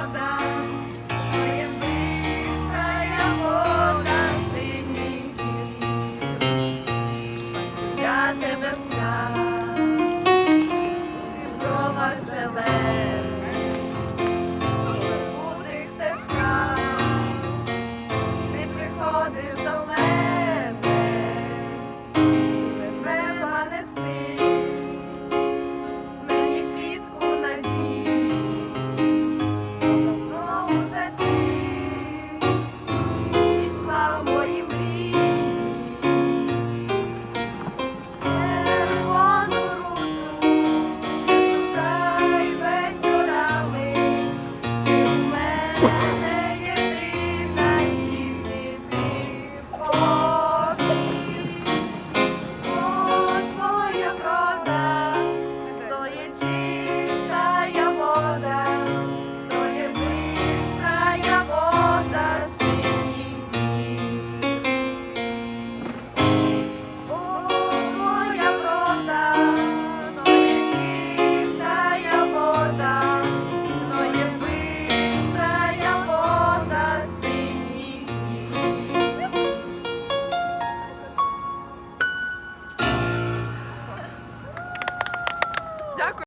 Я тебе встав, ти в бровах. Yeah.